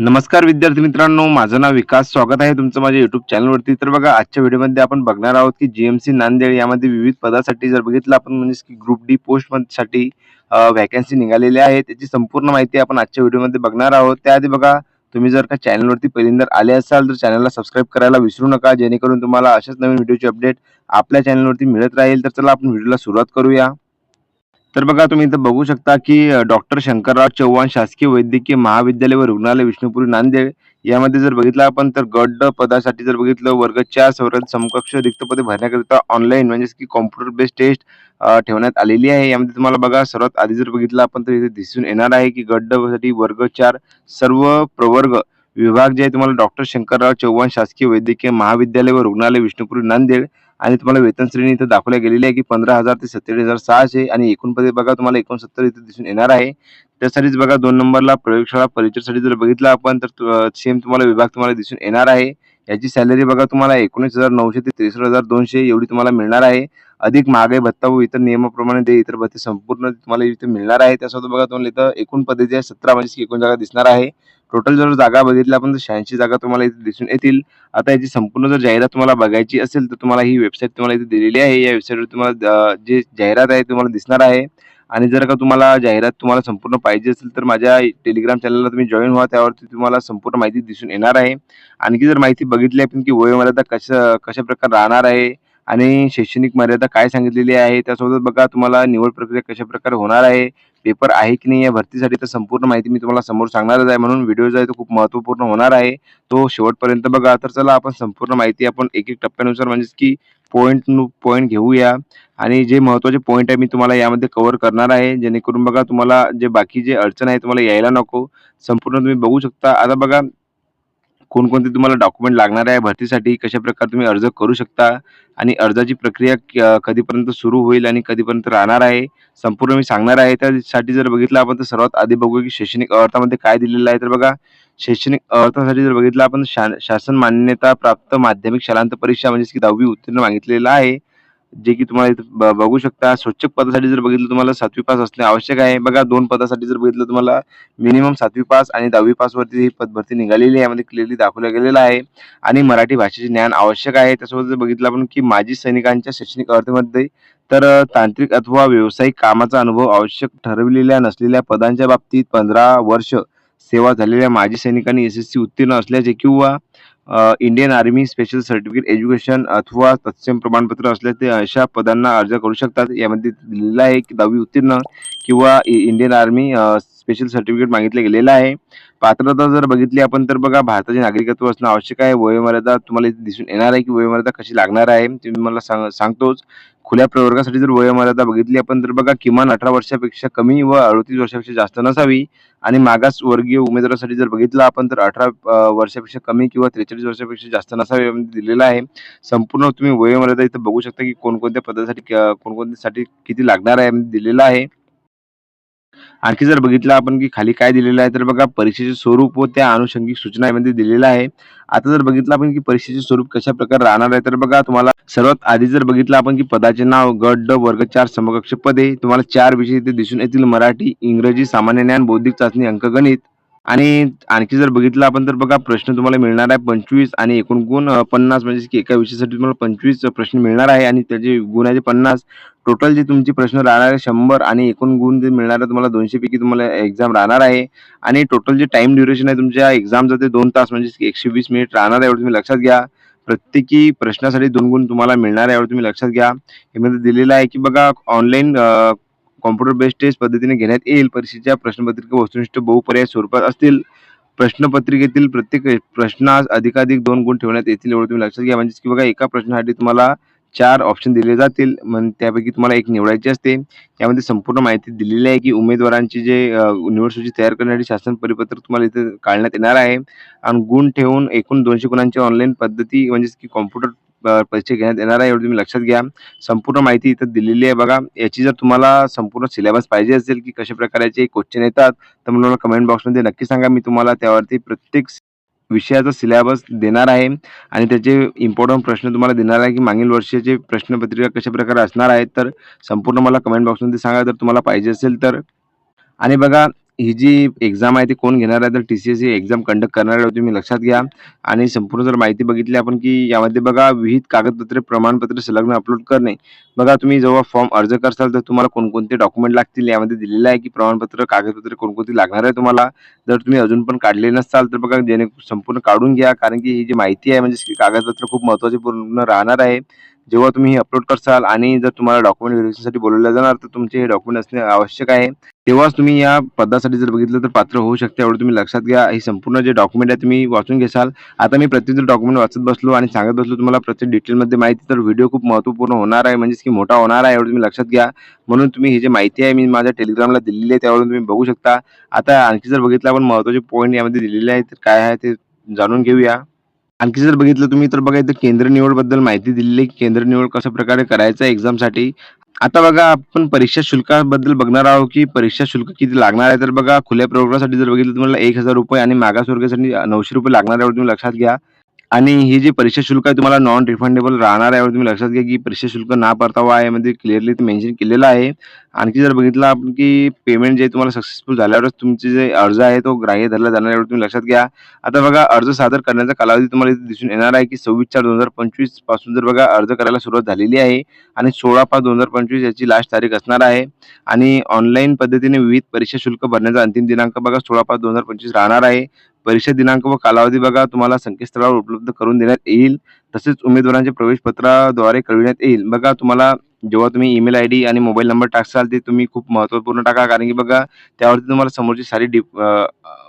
नमस्कार विद्यार्थी मित्रांनो माझं नाव विकास. स्वागत आहे तुमचं माझ्या युट्यूब चॅनलवरती तर बघा आजच्या व्हिडिओमध्ये आपण बघणार आहोत की जीएमसी नांदेड यामध्ये विविध पदासाठी जर बघितलं आपण म्हणजे की group D post vacancy vacancy निघालेली आहे त्याची संपूर्ण माहिती आपण आजच्या व्हिडिओमध्ये बघणार आहोत. त्याआधी बघा तुम्ही जर का चॅनलवरती पहिल्यांदा आले असाल तर चॅनलला सबस्क्राईब करायला विसरू नका. जेणेकरून तुम्हाला अशाच नवीन व्हिडिओची अपडेट आपल्या चॅनलवरती मिळत राहील. तर चला आपण व्हिडिओला सुरुवात करूया. तर बघा तुम्ही इथं बघू शकता की डॉक्टर शंकरराव चव्हाण शासकीय वैद्यकीय महाविद्यालय व रुग्णालय विष्णुपुरी नांदेड यामध्ये जर बघितलं आपण तर गड पदासाठी जर बघितलं वर्ग चार सर्वात समकक्ष रिक्त पदे भरण्याकरिता ऑनलाईन म्हणजेच की कॉम्प्युटर बेस्ड टेस्ट ठेवण्यात आलेली आहे. यामध्ये तुम्हाला बघा सर्वात आधी जर बघितलं आपण तर इथे दिसून येणार आहे की गटसाठी वर्ग चार सर्व प्रवर्ग विभाग जे आहे तुम्हाला डॉक्टर शंकरराव चव्हाण शासकीय वैद्यकीय महाविद्यालय व रुग्णालय विष्णुपुरी नांदेड आणि तुम्हाला वेतन श्रेणी इथं दाखवल्या गेलेली आहे की पंधरा हजार ते सत्तेचाळीस हजार सहाशे आणि एकूणपती बघा तुम्हाला एकोणसत्तर इथे दिसून येणार आहे. त्यासाठीच बघा दोन नंबरला प्रयोगशाळा परिचयसाठी जर बघितलं आपण तर सेम तुम्हाला विभाग तुम्हाला दिसून येणार आहे. याची सॅलरी बघा तुम्हाला एकोणीस हजार नऊशे ते त्रेसष्ट हजार दोनशे एवढी तुम्हाला मिळणार आहे. अधिक महागाई भत्ता व इतर नियमाप्रमाणे ते इतर भत्ते संपूर्ण तुम्हाला इथे मिळणार आहे. त्यासोबत बघा तुम्हाला इथं एकूण पद्धती आहे सतरा म्हणजे एकूण जागा दिसणार आहे. टोटल जर जागा बघितल्या आपण तर शहाऐंशी जागा तुम्हाला इथे दिसून येतील. आता याची संपूर्ण जर जाहिरात तुम्हाला बघायची असेल तर तुम्हाला ही वेबसाईट तुम्हाला इथे दिलेली आहे. या वेबसाईटवर तुम्हाला जे जाहिरात आहे तुम्हाला दिसणार आहे. आणि जर का तुम्हाला जाहिरात तुम्हाला संपूर्ण पाहिजे असेल तर माझ्या टेलिग्राम चॅनलला तुम्ही जॉईन व्हा. त्यावरती तुम्हाला संपूर्ण माहिती दिसून येणार आहे. आणखी जर माहिती बघितली आपण की वयोमर्यादा कशा कशा प्रकारे राहणार आहे आणि शैक्षणिक मर्यादा काय सांगितलेली आहे त्यासोबत बघा तुम्हाला निवड प्रक्रिया कशा प्रकारे होणार आहे. पेपर आहे की नाही या भरतीसाठी तर संपूर्ण माहिती मी तुम्हाला समोर सांगणारच आहे. म्हणून व्हिडिओ जो आहे तो खूप महत्त्वपूर्ण होणार आहे. तो शेवटपर्यंत बघा. तर चला आपण संपूर्ण माहिती आपण एक एक टप्प्यानुसार म्हणजेच की पॉईंट पॉईंट घेऊया. आणि जे महत्त्वाचे पॉईंट आहे मी तुम्हाला यामध्ये कव्हर करणार आहे. जेणेकरून बघा तुम्हाला जे बाकी जे अडचण आहे तुम्हाला यायला नको. संपूर्ण तुम्ही बघू शकता. आता बघा कोणकोणते तुम्हाला डॉक्युमेंट लागणार आहे? भरतीसाठी कशा प्रकारे तुम्ही अर्ज करू शकता? आणि अर्जाची प्रक्रिया कधीपर्यंत सुरू होईल आणि कधीपर्यंत राहणार आहे? संपूर्ण मी सांगणार आहे. त्यासाठी जर बघितलं आपण तर सर्वात आधी बघू की शैक्षणिक अर्थामध्ये काय दिलेलं आहे तर बघा शैक्षणिक अर्थासाठी जर बघितलं आपण शासन मान्यता प्राप्त माध्यमिक शालांत परीक्षा म्हणजे की दहावी उत्तीर्ण मागितलेलं आहे. जे की तुम्हाला इथं बघू शकता स्वच्छ पदासाठी जर बघितलं तुम्हाला सातवी पास असणे आवश्यक आहे. बघा दोन पदासाठी जर बघितलं तुम्हाला मिनिमम सातवी पास आणि दहावी पासवरती ही पदभरती निघालेली आहे. यामध्ये क्लिअरली दाखवलं गेलेलं आहे. आणि मराठी भाषेचे ज्ञान आवश्यक आहे. त्यासोबत जर बघितलं आपण की माजी सैनिकांच्या शैक्षणिक अर्थमध्ये तर तांत्रिक अथवा व्यावसायिक कामाचा अनुभव आवश्यक ठरविलेल्या नसलेल्या पदांच्या बाबतीत पंधरा वर्ष सेवा झालेल्या माजी सैनिकांनी यशस्वी उत्तीर्ण असल्याचे किंवा Indian army special certificate education अथवा तत्सम प्रमाणपत्र असल्या ते अशा पदांना अर्ज करू शकतात. यामध्ये दिलेलं आहे की दहावी उत्तीर्ण किंवा इंडियन आर्मी स्पेशल सर्टिफिकेट मागितलं गेलेलं आहे. पात्रता जर बघितली आपण तर बघा भारताचे नागरिकत्व असणं आवश्यक आहे. वयोमर्यादा तुम्हाला इथे दिसून येणार आहे की वयोमर्यादा कशी लागणार आहे ते मी मला सांग सांगतोच. खुल्या प्रवर्गासाठी जर वयोमर्यादा बघितली आपण तर बघा किमान अठरा वर्षापेक्षा कमी व अडतीस वर्षापेक्षा जास्त नसावी. आणि मागास वर्गीय उमेदवारासाठी जर बघितलं आपण तर अठरा वर्षापेक्षा कमी किंवा त्रेचाळीस वर्षापेक्षा जास्त नसावे दिलेलं आहे. संपूर्ण तुम्ही वयोमर्यादा इथं बघू शकता की कोणकोणत्या पदासाठी कोणकोणत्यासाठी किती लागणार आहे दिलेलं आहे. आणखी जर बघितलं आपण की खाली काय दिलेलं आहे तर बघा परीक्षेचे स्वरूप व त्या अनुषंगिक सूचनामध्ये दिलेलं आहे. आता जर बघितलं आपण की परीक्षेचे स्वरूप कशा प्रकारे राहणार आहे तर बघा तुम्हाला सर्वात आधी जर बघितलं आपण की पदाचे नाव गट ड वर्ग चार समकक्ष पदे तुम्हाला चार विषय इथे दिसून येतील. मराठी इंग्रजी सामान्य ज्ञान बौद्धिक चाचणी अंकगणित. आणि आणखी जर बघितलं आपण तर बघा प्रश्न तुम्हाला मिळणार आहे पंचवीस आणि एकूण गुण पन्नास म्हणजे की एका विषयासाठी तुम्हाला पंचवीस प्रश्न मिळणार आहे. आणि त्याचे गुण आहे पन्नास. टोटल जे तुमचे प्रश्न राहणार आहे शंभर आणि एकूण गुण जे मिळणार आहे तुम्हाला दोनशे पैकी तुम्हाला एक्झाम राहणार आहे. आणि टोटल जे टाइम ड्युरेशन आहे तुमच्या एक्झामचं ते दोन तास म्हणजे एकशे वीस मिनिट राहणार आहे एवढं तुम्ही लक्षात घ्या. प्रत्येकी प्रश्नासाठी दोन गुण तुम्हाला मिळणार आहे एवढं तुम्ही लक्षात घ्या. यामध्ये दिलेलं आहे की बघा ऑनलाईन कॉम्प्युटर बेस्ड टेस्ट पद्धतीने घेण्यात येईल. परीक्षेच्या प्रश्नपत्रिका वस्तुनिष्ठ बहुपर्याय स्वरूपात असतील. प्रश्नपत्रिकेतील प्रत्येक प्रश्नास अधिकाधिक दोन गुण ठेवण्यात येतील एवढं तुम्ही लक्षात घ्या. म्हणजे की बघा एका प्रश्नासाठी तुम्हाला चार ऑप्शन दिले जातील. मग त्यापैकी तुम्हाला एक निवडायची असते. यामध्ये संपूर्ण माहिती दिलेली आहे की उमेदवारांची जे निवड सूची तयार करण्यासाठी शासन परिपत्रक तुम्हाला इथे काढण्यात येणार आहे. आणि गुण ठेवून एकूण दोनशे गुणांची ऑनलाईन पद्धती म्हणजेच की कॉम्प्युटर परीक्षा घेण्यात येणार आहे एवढं तुम्ही लक्षात घ्या. संपूर्ण माहिती इथं दिलेली आहे बघा. याची जर तुम्हाला संपूर्ण सिलेबस पाहिजे असेल की कशा प्रकारचे क्वेश्चन येतात तर मला कमेंट बॉक्समध्ये नक्की सांगा. मी तुम्हाला त्यावरती प्रत्येक विषयाचा सिलेबस देणार आहे. आणि त्याचे इम्पॉर्टंट प्रश्न तुम्हाला देणार आहे की मागील वर्षाचे प्रश्नपत्रिका कशा प्रकारे असणार आहेत तर संपूर्ण मला कमेंट बॉक्समध्ये सांगा. जर तुम्हाला पाहिजे असेल तर. आणि बघा ही जी एक्झाम आहे ती कोण घेणार आहे तर टी सी एस ही एक्झाम कंडक्ट करणार आहे तुम्ही लक्षात घ्या. आणि संपूर्ण जर माहिती बघितली आपण की यामध्ये बघा विविध कागदपत्रे प्रमाणपत्र संलग्न अपलोड करणे. बघा तुम्ही जेव्हा फॉर्म अर्ज करसाल तर तुम्हाला कोणकोणते डॉक्युमेंट लागतील यामध्ये दिलेलं आहे की प्रमाणपत्र कागदपत्रे कोणकोणती लागणार आहे तुम्हाला. जर तुम्ही अजून पण काढले नसाल तर बघा जेणे संपूर्ण काढून घ्या. कारण की ही जी माहिती आहे म्हणजे कागदपत्र खूप महत्त्वाची पूर्ण राहणार आहे. जेव्हा तुम्ही हे अपलोड करसाल आणि जर तुम्हाला डॉक्युमेंट व्हेरिफिकेशनसाठी बोलवलं जाणार तर तुमचे हे डॉक्युमेंट असणे आवश्यक आहे. तेव्हाच तुम्ही या पदासाठी जर बघितलं तर पात्र होऊ शकते एवढं तुम्ही लक्षात घ्या. हे संपूर्ण जे डॉक्युमेंट आहे तुम्ही वाचून घेसाल. आता मी प्रत्येक जर डॉक्युमेंट वाचत बसलो आणि सांगत बसलो तुम्हाला प्रत्येक डिटेलमध्ये माहिती तर व्हिडिओ खूप महत्त्वपूर्ण होणार आहे. म्हणजेच की मोठा होणार आहे एवढं तुम्ही लक्षात घ्या. म्हणून तुम्ही ही जी माहिती आहे मी माझ्या टेलिग्रामला दिलेली आहे त्यावरून तुम्ही बघू शकता. आता आणखी जर बघितलं आपण महत्त्वाचे पॉईंट यामध्ये दिलेले आहेत तर काय आहे ते जाणून घेऊया. आणखी जर बघितलं तुम्ही तर बघा इथं केंद्र निवडबद्दल माहिती दिलेली आहे. केंद्र निवड कशा प्रकारे करायचं आहे एक्झामसाठी आता बघा आपण परीक्षा शुल्काबद्दल बघणार आहोत की परीक्षा शुल्क किती लागणार आहे? तर बघा खुल्या प्रवर्गासाठी जर बघितलं तुम्हाला एक हजार रुपये आणि मागासवर्गासाठी नऊशे रुपये लागणार आहे तुम्ही लक्षात घ्या. आणि हे जे परीक्षा शुल्क आहे तुम्हाला नॉन रिफंडेबल राहणार आहे तुम्ही लक्षात घ्या की परीक्षा शुल्क ना परतावा आहे म्हणजे क्लिअरली ते मेन्शन केलेलं आहे. आणखी जर बघितलं आपण की पेमेंट जे तुम्हाला सक्सेसफुल झाल्यावरच तुमचे जे अर्ज आहे तो ग्राह्य धरला जाणार आहे तुम्ही लक्षात घ्या. आता बघा अर्ज सादर करण्याचा कालावधी तुम्हाला इथे दिसून येणार आहे की सव्वीस चार दोन हजार पंचवीसपासून जर बघा अर्ज करायला सुरुवात झालेली आहे आणि सोळा पाच दोन हजार पंचवीस याची लास्ट तारीख असणार आहे. आणि ऑनलाईन पद्धतीने विविध परीक्षा शुल्क भरण्याचा अंतिम दिनांक बघा सोळा पाच दोन हजार पंचवीस राहणार आहे. परीक्षा दिनांक व कालावधी बघा. तुम्हाला संकेतस्थळावर उपलब्ध करून देण्यात येईल. तसेच उमेदवारांचे प्रवेशपत्राद्वारे कळविण्यात येईल. बघा तुम्हाला जेव्हा तुम्ही ईमेल आय डी आणि मोबाईल नंबर टाकसाल ते तुम्ही खूप महत्त्वपूर्ण टाका. कारण की बघा त्यावरती तुम्हाला समोरची सारी डिप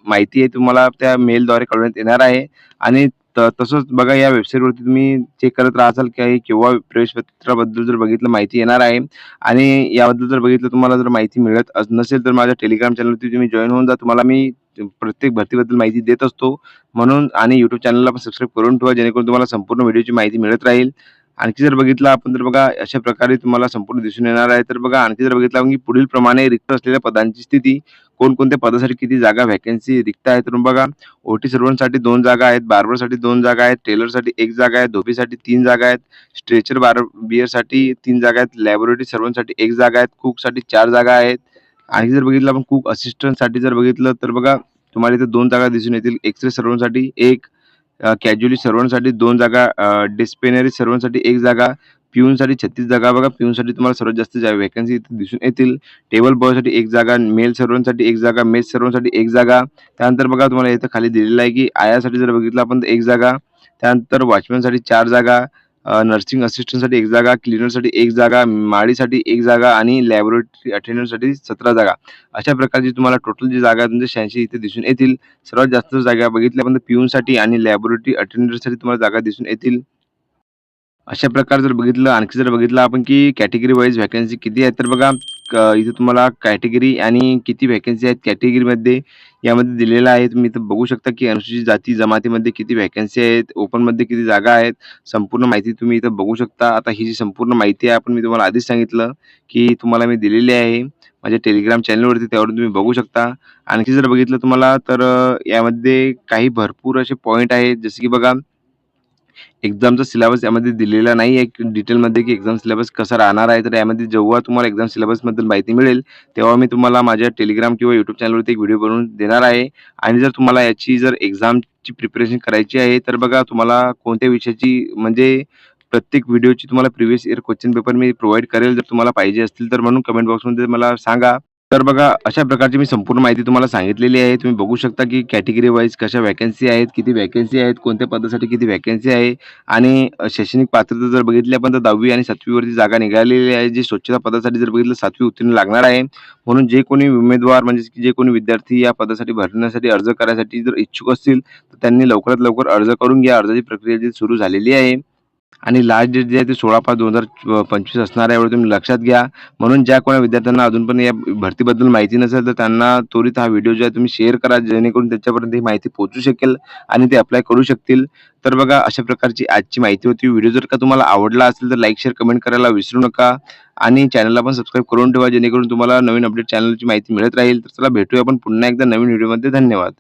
माहिती आहे तुम्हाला त्या मेलद्वारे कळवण्यात येणार आहे. आणि त तसंच बघा या वेबसाईटवरती तुम्ही चेक करत राहसाल की किंवा प्रवेशपत्राबद्दल जर बघितलं माहिती येणार आहे. आणि याबद्दल जर बघितलं तुम्हाला जर माहिती मिळत नसेल तर माझ्या टेलिग्राम चॅनलवरती तुम्ही जॉईन होऊन जा. तुम्हाला मी प्रत्येक भरतीबद्दल माहिती देत असतो. म्हणून आणि यूट्यूब चॅनलला पण सबस्क्राईब करून ठेवा जेणेकरून तुम्हाला संपूर्ण व्हिडिओची माहिती मिळत राहील. आणखी जर बघितलं आपण तर बघा अशा प्रकारे तुम्हाला संपूर्ण दिसून येणार आहे. तर बघा आणखी जर बघितलं की पुढील प्रमाणे रिक्त असलेल्या पदांची स्थिती कोणकोणत्या पदासाठी किती जागा व्हॅकन्सी रिक्त आहेत तर बघा ओटी सर्वांसाठी दोन जागा आहेत बार्बरसाठी दोन जागा आहेत टेलरसाठी एक जागा आहे धोबीसाठी तीन जागा आहेत स्ट्रेचर बार बियरसाठी तीन जागा आहेत लॅबोरेटरी सर्वांसाठी एक जागा आहेत कुकसाठी चार जागा आहेत आणखी जर बघितलं आपण कुक असिस्टंटसाठी जर बघितलं तर बघा तुम्हाला इथे दोन जागा दिसून येतील. एक्सरे सर्वांसाठी एक कॅज्युअली सर्वांसाठी दोन जागा डिस्पेनरी सर्वांसाठी एक जागा पिऊनसाठी छत्तीस जागा. बघा पिऊनसाठी तुम्हाला सर्वात जास्त जा वॅकन्सी इथे दिसून येतील टेबल बॉयसाठी एक जागा मेल सर्वांसाठी एक जागा मेस सर्वांसाठी एक जागा. त्यानंतर बघा तुम्हाला इथं खाली दिलेलं आहे की आयासाठी जर बघितलं आपण तर एक जागा. त्यानंतर वॉचमॅनसाठी चार जागा. नर्सिंग असिस्टंटसाठी एक जागा क्लिनरसाठी एक जागा माळीसाठी एक जागा आणि लॅबोरेटरी अटेंडंटसाठी सतरा जागा. अशा प्रकारची तुम्हाला टोटल जी जागा तुमच्या शहाऐंशी इथे दिसून येतील. सर्वात जास्त जागा बघितल्या पण पिऊनसाठी आणि लॅबोरेटरी अटेंडंटसाठी तुम्हाला जागा दिसून येतील. अशा प्रकारे जर बघितलं आणखी जर बघितलं आपण की कॅटेगरी वाईज व्हॅकन्सी किती आहेत तर बघा इथे तुम्हाला कॅटेगरी आणि किती व्हॅकन्सी आहेत कॅटेगरीमध्ये यामध्ये दिलेलं आहे. तुम्ही इथं बघू शकता की अनुसूचित जाती जमातीमध्ये किती व्हॅकन्सी आहेत ओपनमध्ये किती जागा आहेत संपूर्ण माहिती तुम्ही इथं बघू शकता. आता ही जी संपूर्ण माहिती आहे आपण मी तुम्हाला आधीच सांगितलं की तुम्हाला मी दिलेली आहे. माझ्या टेलिग्राम चॅनलवरती त्यावरून तुम्ही बघू शकता. आणखी जर बघितलं तुम्हाला तर यामध्ये काही भरपूर असे पॉईंट आहेत. जसे की बघा एक्झामचा सिलेबस यामध्ये दिलेला नाही आहे डिटेलमध्ये की एक्झाम सिलेबस कसा राहणार आहे तर यामध्ये जेव्हा तुम्हाला एक्झाम सिलेबसबद्दल माहिती मिळेल तेव्हा मी तुम्हाला माझ्या टेलिग्राम किंवा यूट्यूब चॅनलवरती एक व्हिडिओ बनवून देणार आहे. आणि जर तुम्हाला याची जर एक्झामची प्रिपरेशन करायची आहे तर बघा तुम्हाला कोणत्या विषयाची म्हणजे प्रत्येक व्हिडिओची तुम्हाला प्रिव्हियस इयर क्वेश्चन पेपर मी प्रोव्हाइड करेल. जर तुम्हाला पाहिजे असतील तर म्हणून कमेंट बॉक्समध्ये मला सांगा. तर बघा अशा प्रकारची मी संपूर्ण माहिती तुम्हाला सांगितलेली आहे. तुम्ही बघू शकता की कॅटेगरी वाईज कशा वॅकन्सी आहेत किती वॅकन्सी आहेत कोणत्या पदासाठी किती वॅकन्सी आहे. आणि शैक्षणिक पात्रता जर बघितली आपण तर दहावी आणि सातवीवरती जागा निघालेली आहे. जी स्वच्छता पदासाठी जर बघितलं सातवी उत्तीर्ण लागणार आहे. म्हणून जे कोणी उमेदवार म्हणजे जे कोणी विद्यार्थी या पदासाठी भरण्यासाठी अर्ज करायसाठी जर इच्छुक असतील तर त्यांनी लवकरात लवकर अर्ज करून घ्या. अर्जाची प्रक्रिया जी सुरू झालेली आहे. आणि लास्ट डेट जी आहे ती सोळा पाच दोन हजार पंचवीस असणार आहे एवढं तुम्ही लक्षात घ्या. म्हणून ज्या कोणा विद्यार्थ्यांना अजून पण या भरतीबद्दल माहिती नसेल तर त्यांना त्वरित हा व्हिडिओ जो आहे तुम्ही शेअर करा जेणेकरून त्याच्यापर्यंत ही माहिती पोहोचू शकेल आणि ते अप्लाय करू शकतील. तर बघा अशा प्रकारची आजची माहिती होती. व्हिडिओ जर का तुम्हाला आवडला असेल तर लाईक शेअर कमेंट करायला विसरू नका. आणि चॅनलला पण सबस्क्राईब करून ठेवा जेणेकरून तुम्हाला नवीन अपडेट चॅनलची माहिती मिळत राहील. तर चला भेटूया आपण पुन्हा एकदा नवीन व्हिडिओमध्ये धन्यवाद.